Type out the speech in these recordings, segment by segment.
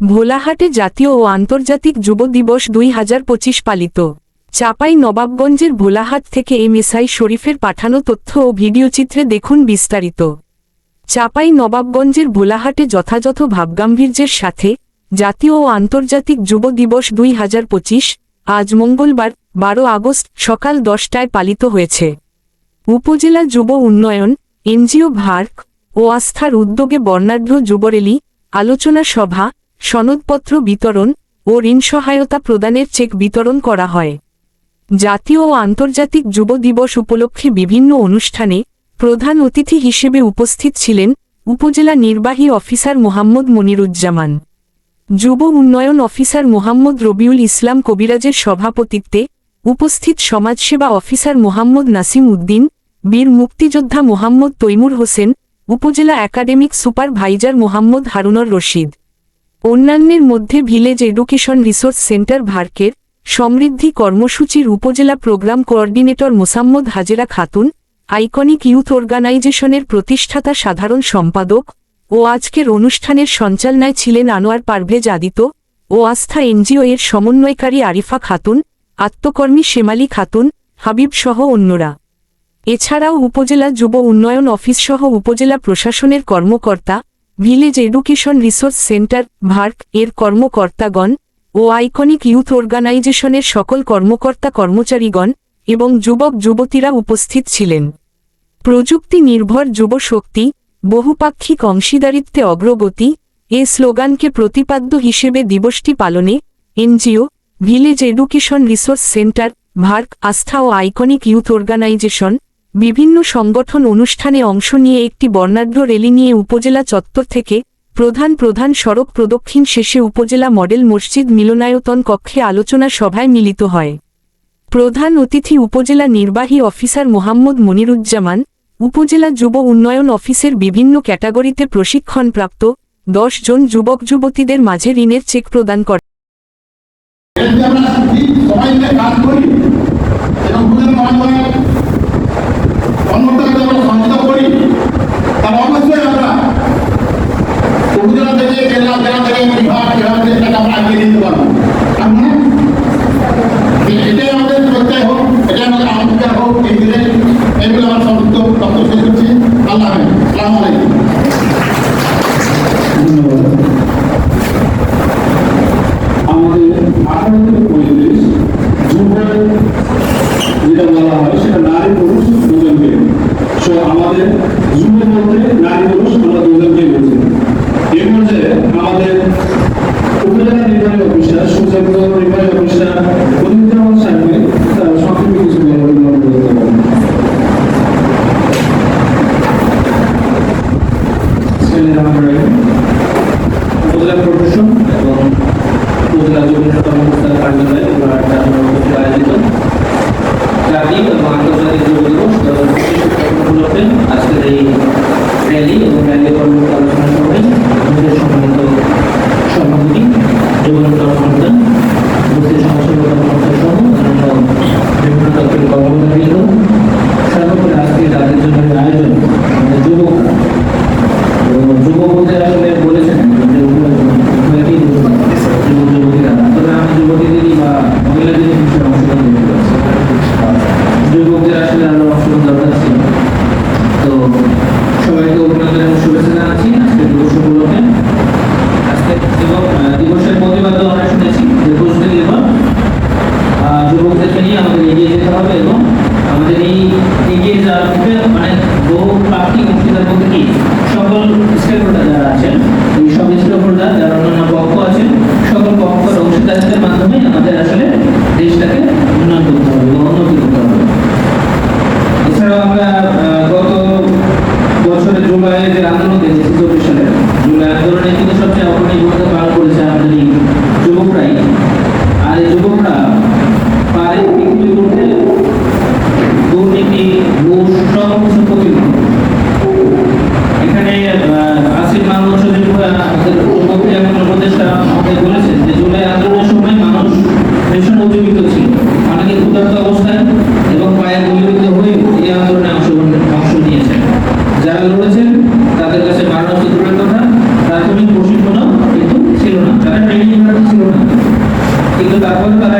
ভোলাহাটে জাতীয় ও আন্তর্জাতিক যুব দিবস দুই হাজার পঁচিশ পালিত। চাপাই নবাবগঞ্জের ভোলাহাট থেকে এম এসআই শরীফের পাঠানো তথ্য ও ভিডিওচিত্রে দেখুন বিস্তারিত। চাপাই নবাবগঞ্জের ভোলাহাটে যথাযথ ভাবগাম্ভীর্যের সাথে জাতীয় ও আন্তর্জাতিক যুব দিবস দুই হাজার পঁচিশ আজ মঙ্গলবার, বারো আগস্ট, সকাল দশটায় পালিত হয়েছে। উপজেলা যুব উন্নয়ন, এনজিও ভার্ক ও আস্থার উদ্যোগে বর্ণাঢ্য যুবরেলি, আলোচনা সভা সনদপত্র বিতরণ ও ঋণ সহায়তা প্রদানের চেক বিতরণ করা হয়। জাতীয় ও আন্তর্জাতিক যুব দিবস উপলক্ষে বিভিন্ন অনুষ্ঠানে প্রধান অতিথি হিসেবে উপস্থিত ছিলেন উপজেলা নির্বাহী অফিসার মোহাম্মদ মনিরুজ্জামান। যুব উন্নয়ন অফিসার মোহাম্মদ রবিউল ইসলাম কবিরাজের সভাপতিত্বে উপস্থিত সমাজসেবা অফিসার মোহাম্মদ নাসিম উদ্দিন, বীর মুক্তিযোদ্ধা মোহাম্মদ তৈমুর হোসেন, উপজেলা একাডেমিক সুপারভাইজার মোহাম্মদ হারুনর রশিদ। অন্যান্যের মধ্যে ভিলেজ এডুকেশন রিসোর্স সেন্টার ভার্কের সমৃদ্ধি কর্মসূচির upazila programme coordinator Mosammat Hajera Khatun iconic youth অর্গানাইজেশনের প্রতিষ্ঠাতা সাধারণ সম্পাদক ও আজকের অনুষ্ঠানের সঞ্চালনায় ছিলেন আনোয়ার পারভেজ আদিত ও আস্থা এনজিও এর সমন্বয়কারী আরিফা খাতুন, আত্মকর্মী শেমালি খাতুন, হাবিব সহ অন্যরা। এছাড়াও উপজেলা যুব উন্নয়ন অফিস সহ উপজেলা প্রশাসনের কর্মকর্তা village education resource centre VERC এর কর্মকর্তাগণ ও আইকনিক ইউথ অর্গানাইজেশনের সকল কর্মকর্তা কর্মচারীগণ এবং যুবক যুবতীরা উপস্থিত ছিলেন। প্রযুক্তি নির্ভর যুব শক্তি, বহুপাক্ষিক অংশীদারিত্বে অগ্রগতি, এ স্লোগানকে প্রতিপাদ্য হিসেবে দিবসটি পালনে NGO village education resource centre VERC Astha ও আইকনিক ইউথ অর্গানাইজেশন বিভিন্ন সংগঠন অনুষ্ঠানে অংশ নিয়ে একটি বর্ণাঢ্য রেলি নিয়ে উপজেলা চত্বর থেকে প্রধান প্রধান সড়ক প্রদক্ষিণ শেষে উপজেলা মডেল মসজিদ মিলনায়তন কক্ষে আলোচনা সভায় মিলিত হয়। প্রধান অতিথি উপজেলা নির্বাহী অফিসার মোহাম্মদ মনিরুজ্জামান, উপজেলা যুব উন্নয়ন অফিসের বিভিন্ন ক্যাটাগরিতে প্রশিক্ষণপ্রাপ্ত দশ জন যুবক যুবতীদের মাঝে ঋণের চেক প্রদান করে যদি আমরা ঠিক সবাই মিলে কাজ করি এবং ভুলের মাধ্যমে কর্মটাকে আমরা সঞ্চিত করি তাহলে অবশ্যই আমরা উপজেলা থেকে জেলা জেলা থেকে বিভাগ বিভাগ থেকে সেটা আমরা এগিয়ে নিতে পারব আমরা এটাই আমাদের প্রত্যয় হোক এটাই আমাদের আহ্বান হোক এই দিনে এগুলো আমার সমস্ত বক্তব্য শেষ করছি আল্লাহ হাফেজ আসসালামু আলাইকুম আমাদের আঠারো থেকে পঁয়ত্রিশ যুগের যেটা বলা হয়, সেটা নারী পুরুষ দুজনকে। সো আমাদের যুব বলতে নারী পুরুষ আমরা দুজনকে বলছি এর মধ্যে আমাদের উপজেলা নির্বাহী অফিসার সুযোগ্য নির্বাহী অফিসার অধিকার সাহেবকে তার সংক্ষেপে কিছু বলার জন্য অনুরোধ করব। Bismillahirrahmanirrahim. উপজেলা প্রশাসন এবং উপজেলা যুব কর্মকর্তার কার্যালয় এবং কর্তৃক আয়োজিত জাতীয় এবং আন্তর্জাতিক যুব দিবস দু হাজার পঁচিশ উপলক্ষে আজকের এই র্যালি এবং র্যালি কর্মকর্তা আলোচনা সবাইকে অভিনন্দন এবং শুভেচ্ছা জানাচ্ছি আজকে দিবস উপলক্ষে। আজকে এবং দিবসের প্রতিবাদে আমরা শুনেছি, যে প্রস্তুতি এবং যুবকদেরকে নিয়ে আমাদের এগিয়ে যেতে হবে এবং আমাদের এই এগিয়ে যাওয়ার ক্ষেত্রে মানে বহু পাখি মুক্তিদের মধ্যে কি সকল স্টেক হোল্ডার যারা আছেন, এই সব স্টেক হোল্ডার যারা অন্যান্য পক্ষ আছেন, সকল পক্ষের অংশীদারিত্বের মাধ্যমে আমাদের আসলে দেশটাকে এবং পায়ে গুলিবিদ্ধ হয়ে এই আন্দোলনে অংশ নিয়েছেন। যারা লড়েছেন, তাদের কাছে মারণাস্ত দূরের কথা। প্রাথমিক প্রশিক্ষণও কিন্তু ছিল না। তারা ট্রেনিং ছিল না। কিন্তু তারপরে তারা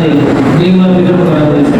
అది భీమా విగ్రహం